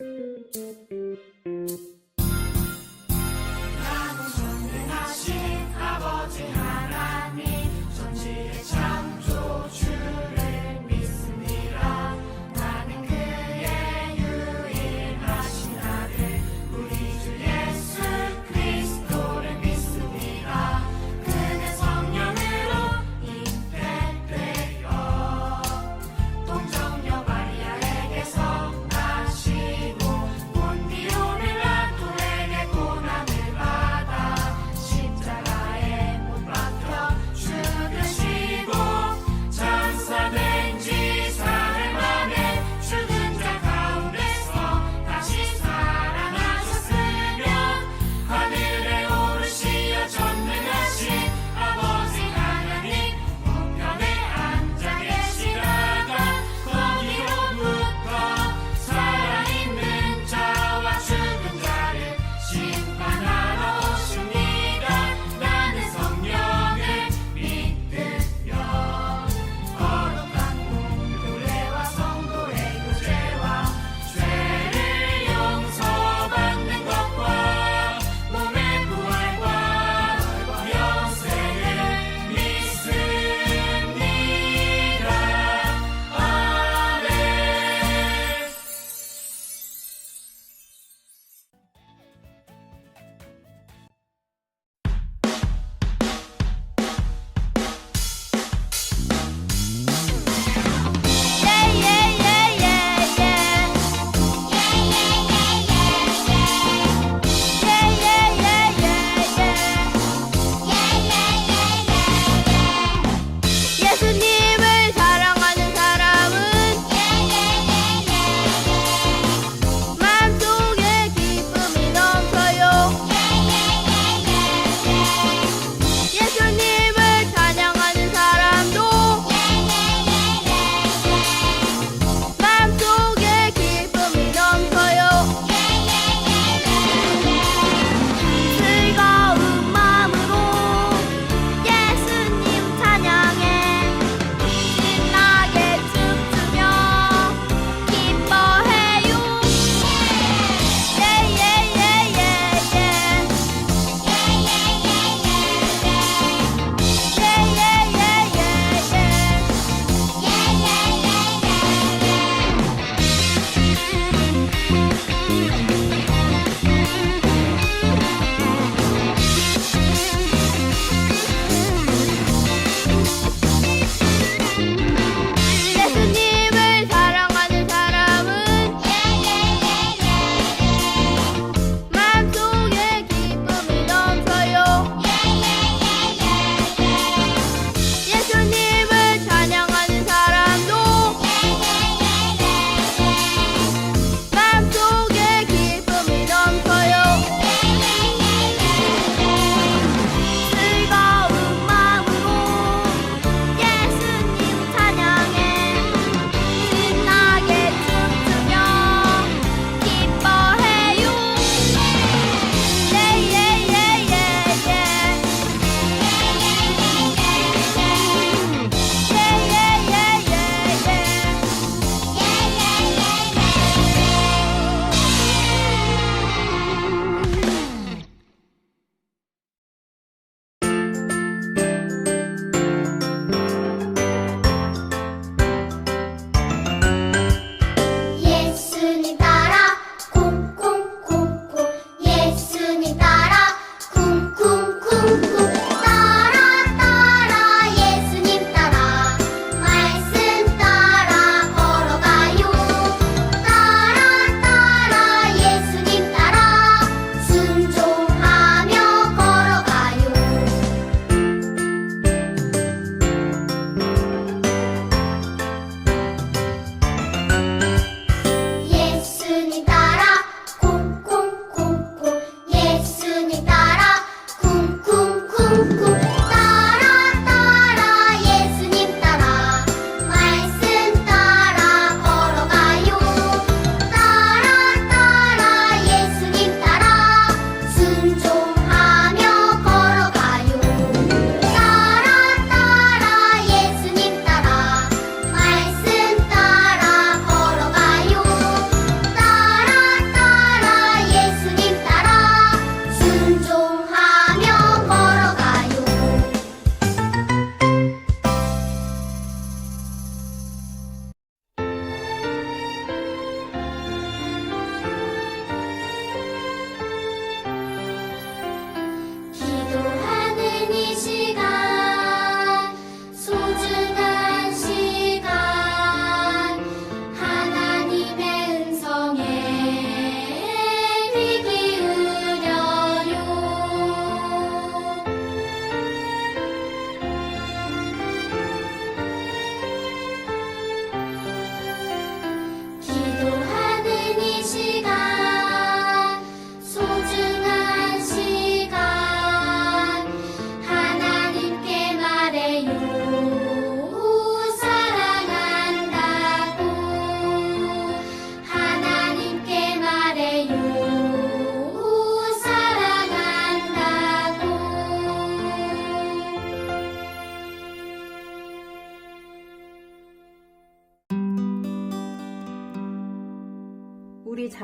나는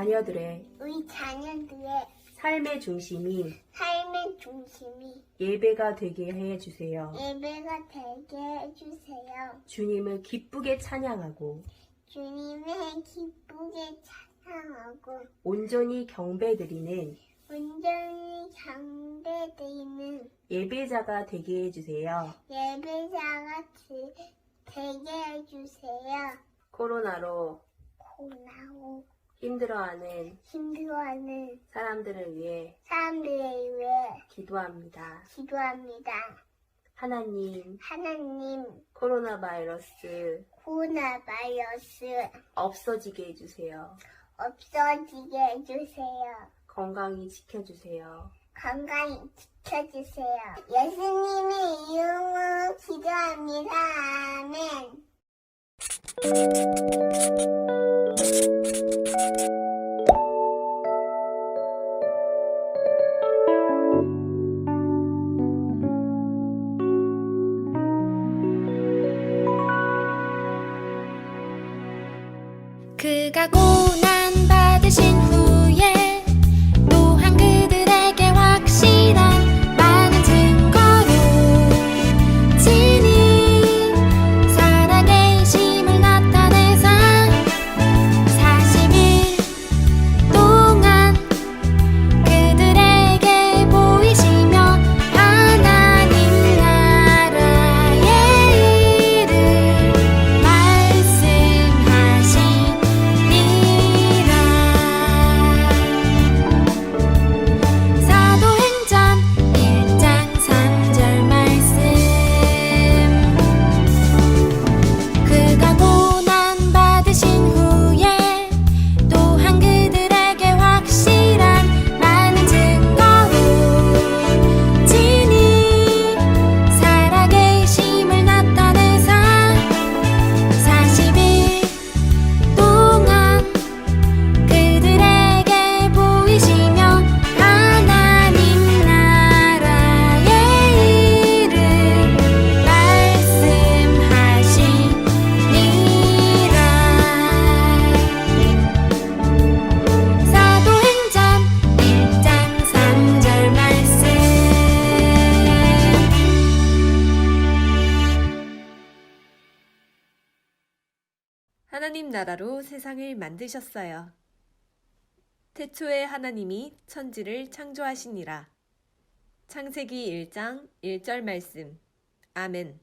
자녀들의 우리 자녀들의 삶의 중심이 삶의 중심이 예배가 되게 해 주세요. 예배가 되게 해주세요. 주님을 기쁘게 찬양하고 주님의 기쁘게 찬양하고 온전히 경배드리는 온전히 경배드리는 예배자가 되게 해 주세요. 예배자가 되- 되게 해주세요. 코로나로 고나고 힘들어하는 힘들어하는 사람들을 위해 사람들을 위해 기도합니다. 기도합니다. 하나님, 하나님, 코로나 바이러스 코로나 바이러스 없어지게 해주세요. 없어지게 해주세요. 건강히 지켜주세요. 건강히 지켜주세요. 예수님의 이름으로 기도합니다. 아멘. 그가 고 하나님 나라로 세상을 만드셨어요. 태초에 하나님이 천지를 창조하시니라. 창세기 1장 1절 말씀. 아멘.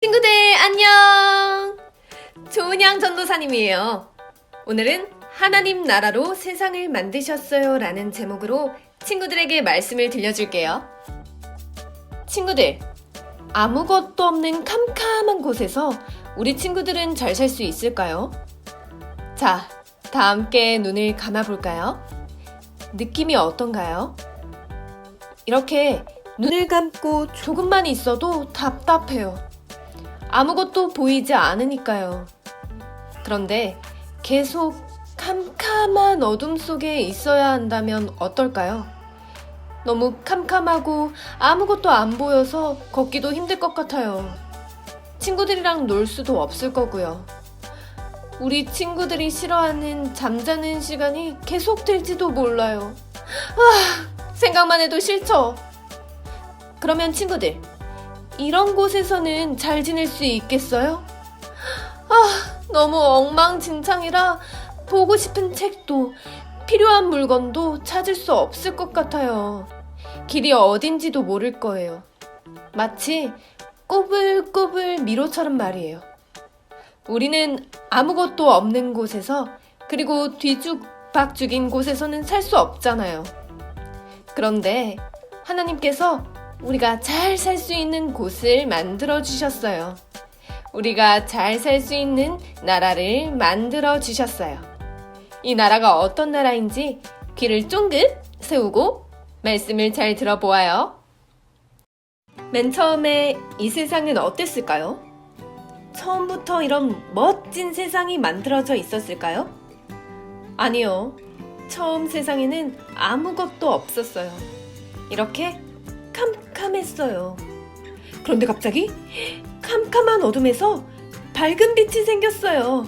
친구들 안녕! 조은양 전도사님이에요. 오늘은 하나님 나라로 세상을 만드셨어요 라는 제목으로 친구들에게 말씀을 들려줄게요. 친구들, 아무것도 없는 캄캄한 곳에서 우리 친구들은 잘 살 수 있을까요? 자, 다 함께 눈을 감아볼까요? 느낌이 어떤가요? 이렇게 눈을 감고 조금만 있어도 답답해요. 아무것도 보이지 않으니까요. 그런데 계속 캄캄한 어둠 속에 있어야 한다면 어떨까요? 너무 캄캄하고 아무것도 안 보여서 걷기도 힘들 것 같아요. 친구들이랑 놀 수도 없을 거고요. 우리 친구들이 싫어하는 잠자는 시간이 계속될지도 몰라요. 아, 생각만 해도 싫죠? 그러면 친구들, 이런 곳에서는 잘 지낼 수 있겠어요? 아, 너무 엉망진창이라 보고 싶은 책도 필요한 물건도 찾을 수 없을 것 같아요. 길이 어딘지도 모를 거예요. 마치 꼬불꼬불 미로처럼 말이에요. 우리는 아무것도 없는 곳에서 그리고 뒤죽박죽인 곳에서는 살 수 없잖아요. 그런데 하나님께서 우리가 잘 살 수 있는 곳을 만들어 주셨어요. 우리가 잘 살 수 있는 나라를 만들어 주셨어요. 이 나라가 어떤 나라인지 귀를 쫑긋 세우고 말씀을 잘 들어보아요. 맨 처음에 이 세상은 어땠을까요? 처음부터 이런 멋진 세상이 만들어져 있었을까요? 아니요. 처음 세상에는 아무것도 없었어요. 이렇게 캄캄했어요. 그런데 갑자기 캄캄한 어둠에서 밝은 빛이 생겼어요.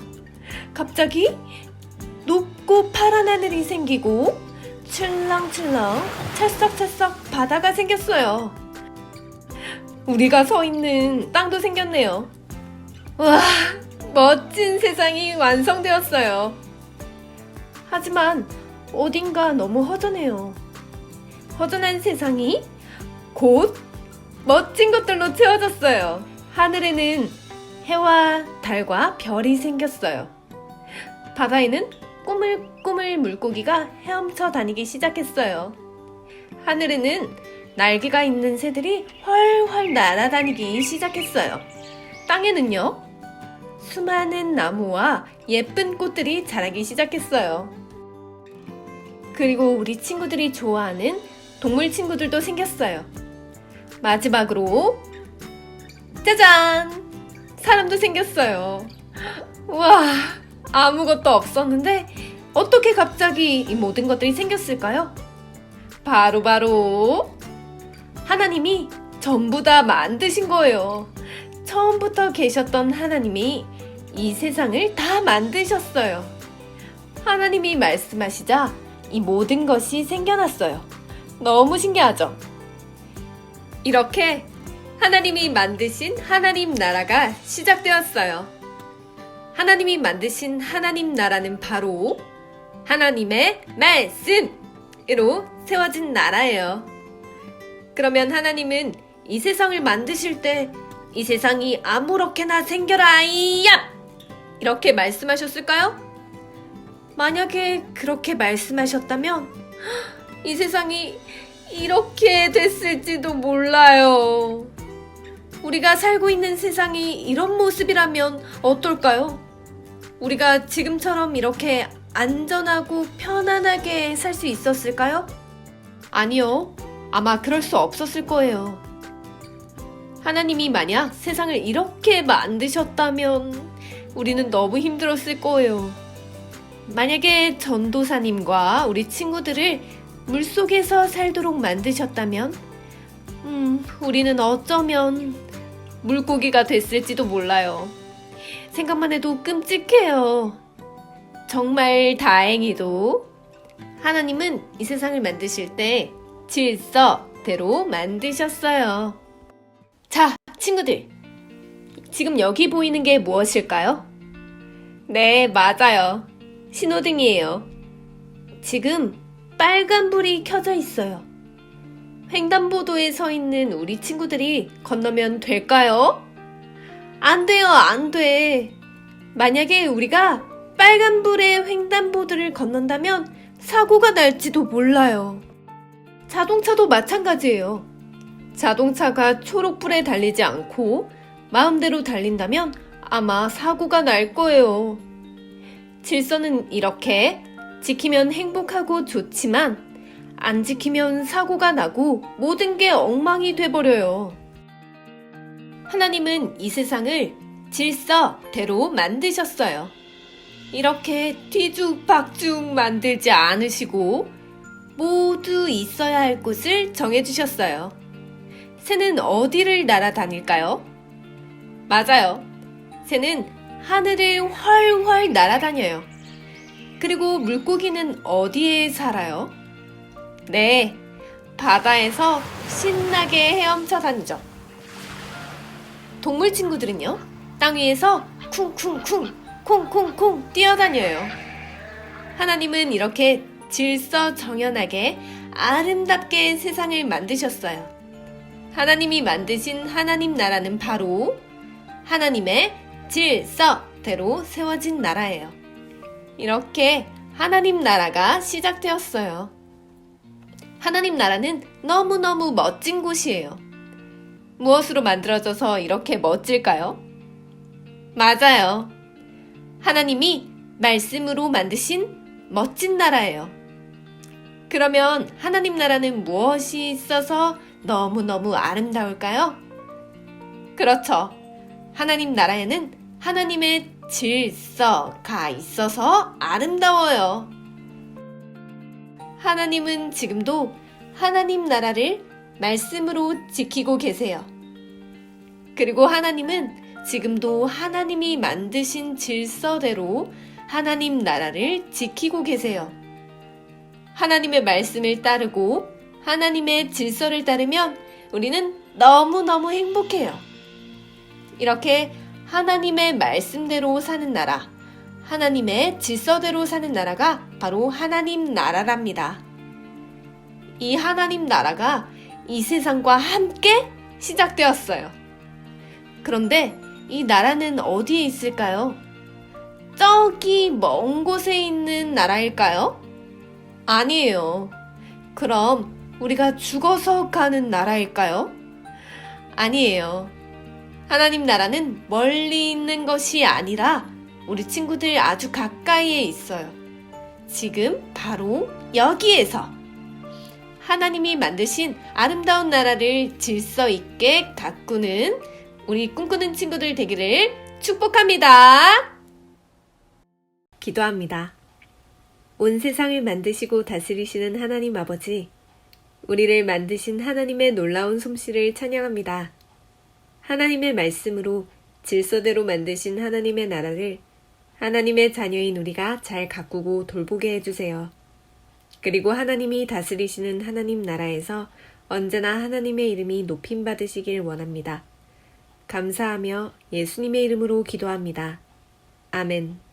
갑자기 높은 붉고 파란 하늘이 생기고 출렁출렁 찰싹찰싹 바다가 생겼어요. 우리가 서 있는 땅도 생겼네요. 와, 멋진 세상이 완성되었어요. 하지만 어딘가 너무 허전해요. 허전한 세상이 곧 멋진 것들로 채워졌어요. 하늘에는 해와 달과 별이 생겼어요. 바다에는 꾸물꾸물 물고기가 헤엄쳐 다니기 시작했어요. 하늘에는 날개가 있는 새들이 훨훨 날아다니기 시작했어요. 땅에는요, 수많은 나무와 예쁜 꽃들이 자라기 시작했어요. 그리고 우리 친구들이 좋아하는 동물 친구들도 생겼어요. 마지막으로, 짜잔! 사람도 생겼어요. 와, 아무것도 없었는데, 어떻게 갑자기 이 모든 것들이 생겼을까요? 바로, 바로, 하나님이 전부 다 만드신 거예요. 처음부터 계셨던 하나님이 이 세상을 다 만드셨어요. 하나님이 말씀하시자 이 모든 것이 생겨났어요. 너무 신기하죠? 이렇게 하나님이 만드신 하나님 나라가 시작되었어요. 하나님이 만드신 하나님 나라는 바로 하나님의 말씀으로 세워진 나라예요. 그러면 하나님은 이 세상을 만드실 때 이 세상이 아무렇게나 생겨라 이야 이렇게 말씀하셨을까요? 만약에 그렇게 말씀하셨다면 이 세상이 이렇게 됐을지도 몰라요. 우리가 살고 있는 세상이 이런 모습이라면 어떨까요? 우리가 지금처럼 이렇게 안전하고 편안하게 살 수 있었을까요? 아니요. 아마 그럴 수 없었을 거예요. 하나님이 만약 세상을 이렇게 만드셨다면 우리는 너무 힘들었을 거예요. 만약에 전도사님과 우리 친구들을 물속에서 살도록 만드셨다면, 음, 우리는 어쩌면 물고기가 됐을지도 몰라요. 생각만 해도 끔찍해요. 정말 다행히도 하나님은 이 세상을 만드실 때 질서대로 만드셨어요. 자, 친구들. 지금 여기 보이는 게 무엇일까요? 네, 맞아요. 신호등이에요. 지금 빨간불이 켜져 있어요. 횡단보도에 서 있는 우리 친구들이 건너면 될까요? 안 돼요, 안 돼. 만약에 우리가 빨간불에 횡단보도를 건넌다면 사고가 날지도 몰라요. 자동차도 마찬가지예요. 자동차가 초록불에 달리지 않고 마음대로 달린다면 아마 사고가 날 거예요. 질서는 이렇게 지키면 행복하고 좋지만 안 지키면 사고가 나고 모든 게 엉망이 돼버려요. 하나님은 이 세상을 질서대로 만드셨어요. 이렇게 뒤죽박죽 만들지 않으시고 모두 있어야 할 곳을 정해주셨어요. 새는 어디를 날아다닐까요? 맞아요. 새는 하늘을 훨훨 날아다녀요. 그리고 물고기는 어디에 살아요? 네, 바다에서 신나게 헤엄쳐 다니죠. 동물 친구들은요? 땅 위에서 쿵쿵쿵, 콩콩콩 뛰어다녀요. 하나님은 이렇게 질서 정연하게 아름답게 세상을 만드셨어요. 하나님이 만드신 하나님 나라는 바로 하나님의 질서대로 세워진 나라예요. 이렇게 하나님 나라가 시작되었어요. 하나님 나라는 너무너무 멋진 곳이에요. 무엇으로 만들어져서 이렇게 멋질까요? 맞아요. 하나님이 말씀으로 만드신 멋진 나라예요. 그러면 하나님 나라는 무엇이 있어서 너무너무 아름다울까요? 그렇죠. 하나님 나라에는 하나님의 질서가 있어서 아름다워요. 하나님은 지금도 하나님 나라를 말씀으로 지키고 계세요. 그리고 하나님은 지금도 하나님이 만드신 질서대로 하나님 나라를 지키고 계세요. 하나님의 말씀을 따르고 하나님의 질서를 따르면 우리는 너무너무 행복해요. 이렇게 하나님의 말씀대로 사는 나라, 하나님의 질서대로 사는 나라가 바로 하나님 나라랍니다. 이 하나님 나라가 이 세상과 함께 시작되었어요. 그런데 이 나라는 어디에 있을까요? 저기 먼 곳에 있는 나라일까요? 아니에요. 그럼 우리가 죽어서 가는 나라일까요? 아니에요. 하나님 나라는 멀리 있는 것이 아니라 우리 친구들 아주 가까이에 있어요. 지금 바로 여기에서 하나님이 만드신 아름다운 나라를 질서 있게 가꾸는 우리 꿈꾸는 친구들 되기를 축복합니다. 기도합니다. 온 세상을 만드시고 다스리시는 하나님 아버지, 우리를 만드신 하나님의 놀라운 솜씨를 찬양합니다. 하나님의 말씀으로 질서대로 만드신 하나님의 나라를 하나님의 자녀인 우리가 잘 가꾸고 돌보게 해주세요. 그리고 하나님이 다스리시는 하나님 나라에서 언제나 하나님의 이름이 높임 받으시길 원합니다. 감사하며 예수님의 이름으로 기도합니다. 아멘.